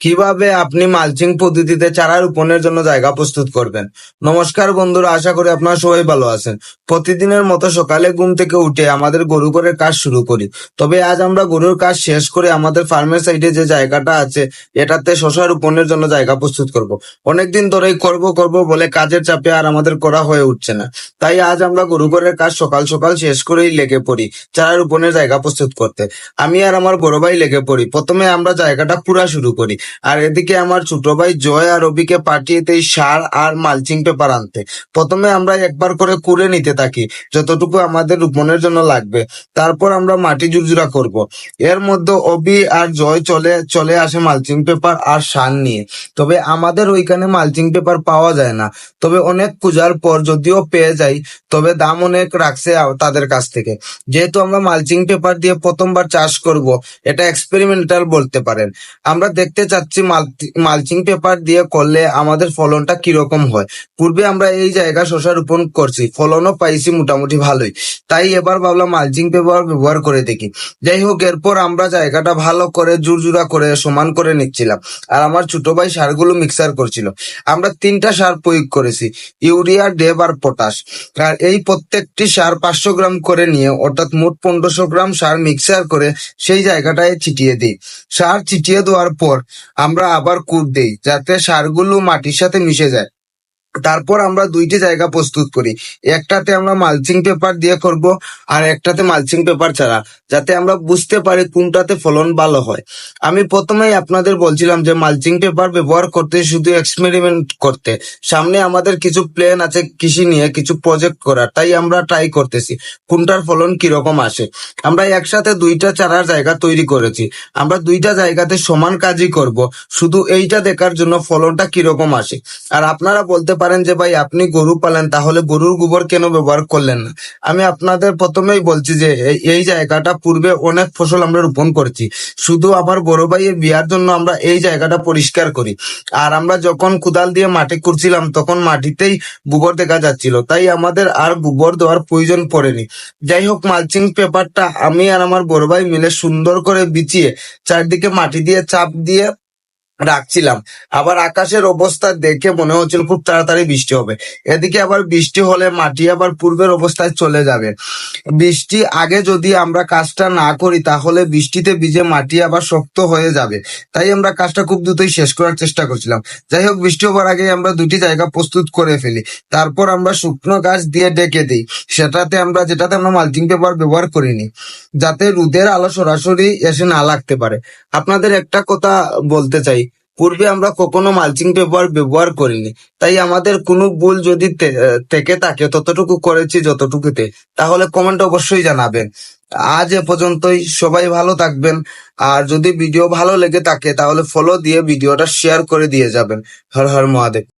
কীভাবে আপনি মালচিং পদ্ধতিতে চারা রোপণের জন্য জায়গা প্রস্তুত করবেন? নমস্কার বন্ধুরা, আশা করি আপনারা সবাই ভালো আছেন। প্রতিদিনের মতো সকালে ঘুম থেকে উঠে আমাদের গরু করে কাজ শুরু করি। তবে আজ আমরা গরুর কাজ শেষ করে আমাদের ফার্মের সাইডে যে জায়গাটা আছে, এটাতে শশা রোপণের জন্য জায়গা প্রস্তুত করব। অনেকদিন ধরেই করব করব বলে কাজের চাপে আর আমাদের করা হয়ে উঠছে না। তাই আজ আমরা গরু ঘরের কাজ সকাল সকাল শেষ করেই লেগে পড়ি চারা রোপণের জায়গা প্রস্তুত করতে। আমি আর আমার বড় ভাই লেগে পড়ি। প্রথমে আমরা জায়গাটা পুরা শুরু করি। আর এদিকে আমার ছোট ভাই জয় আর রবিকে পাঠিয়ে সার আর মালচিং পেপার আনতে। প্রথমে আমরা একবার করে কুড়ে নিতে থাকি, যতটুকু আমাদের রোপণের জন্য লাগবে। তারপর আমরা মাটি জুরজুরা করব। এর মধ্যে অবি আর জয় চলে চলে আসে মালচিং পেপার আর সার নিয়ে। তবে আমাদের ওইখানে মালচিং পেপার পাওয়া যায় না। তবে অনেক খোঁজার পর যদিও পেয়ে যাই, তবে দাম অনেক রাখছে তাদের কাছ থেকে। যেহেতু আমরা মালচিং পেপার দিয়ে প্রথমবার চাষ করব, এটা এক্সপেরিমেন্টাল বলতে পারেন। আমরা দেখতে চাচ্ছি মালচিং পেপার দিয়ে করলে আমাদের ফলনটা কীরকম হয়। পূর্বে আমরা এই জায়গা শশা রোপণ করছি, ফলনও পাইছি মোটামুটি ভালোই। তাই এবার ভাবলাম মালচিং পেপার ব্যবহার করে দেখি। যাই হোক, এরপর আমরা জায়গাটা ভালো করে জুরজুরা করে সমান করে নিচ্ছিলাম। আর আমার ছোট ভাই সারগুলো মিক্সার করছিল। আমরা তিনটা সার প্রয়োগ করেছি, ইউরিয়া, ডেব আর পটাশ। আর এই প্রত্যেকটি সার পাঁচশো গ্রাম করে নিয়ে, অর্থাৎ মোট পনেরোশো গ্রাম সার মিক্সার করে সেই জায়গাটায় ছিটিয়ে দিই। সার ছিটিয়ে দেওয়ার পর আমরা আবার কুট দেই যাতে সারগুলো মাটির সাথে মিশে যায়। তারপর আমরা দুইটি জায়গা প্রস্তুত করি। একটাতে আমরা মালচিং পেপার দিয়ে করব আর একটাতে মালচিং পেপার ছাড়া, যাতে আমরা বুঝতে পারি কোনটাতে ফলন ভালো হয়। আমি প্রথমেই আপনাদের বলছিলাম যে মালচিং পেপার ব্যবহার করতে শুধু এক্সপেরিমেন্ট করতে। সামনে আমাদের কিছু প্ল্যান আছে কৃষি নিয়ে, কিছু প্রজেক্ট করার, তাই আমরা ট্রাই করতেছি কোনটার ফলন কীরকম আসে। আমরা একসাথে দুইটা চারার জায়গা তৈরি করেছি। আমরা দুইটা জায়গাতে সমান কাজই করব। শুধু এইটা দেখার জন্য ফলনটা কীরকম আসে। আর আপনারা বলতে পারেন যে, ভাই, আপনি গরু পালেন, তাহলে গরুর গোবর কেন ব্যবহার করলেন না? আমি আপনাদের প্রথমেই বলছি যে এই- এই জায়গাটা পূর্বে অনেক ফসল আমরা রোপণ করছি। শুধু আমার বড় ভাইয়ের বিয়ার জন্য আমরা এই জায়গাটা পরিষ্কার করি। আর আমরা যখন কুদাল দিয়ে মাটি করছিলাম তখন মাটিতেই গোবর দেখা যাচ্ছিল। তাই আমাদের আর গোবর দেওয়ার প্রয়োজন পড়েনি। যাই হোক, মালচিং পেপারটা আমি আর আমার বড় ভাই মিলে সুন্দর করে বিছিয়ে চারদিকে মাটি দিয়ে চাপ দিয়ে রাখছিলাম। আবার আকাশের অবস্থা দেখে মনে হচ্ছিল খুব তাড়াতাড়ি বৃষ্টি হবে। এদিকে আবার বৃষ্টি হলে মাটি আবার পূর্বের অবস্থায় চলে যাবে। বৃষ্টি আগে যদি আমরা কাজটা না করি, তাহলে বৃষ্টিতে ভিজে মাটি আবার শক্ত হয়ে যাবে। তাই আমরা কাজটা খুব দ্রুতই শেষ করার চেষ্টা করছিলাম। যাই হোক, বৃষ্টি হবার আগে আমরা দুটি জায়গা প্রস্তুত করে ফেলি। তারপর আমরা শুকনো গাছ দিয়ে ডেকে দিই। সেটাতে আমরা, যেটাতে আমরা মালচিং পেপার ব্যবহার করিনি, যাতে রোদের আলো সরাসরি এসে না লাগতে পারে। আপনাদের একটা কথা বলতে চাই। পূর্বে আমরা কখনো মালচিং পেপার ব্যবহার করিনি। তাই আমাদের কোনো ভুল যদি থেকে থাকে, ততটুকু করেছি যতটুকুতে, তাহলে কমেন্ট অবশ্যই জানাবেন। আজ এ পর্যন্তই, সবাই ভালো থাকবেন। আর যদি ভিডিও ভালো লেগে থাকে, তাহলে ফলো দিয়ে ভিডিওটা শেয়ার করে দিয়ে যাবেন। হর হর মহাদেব।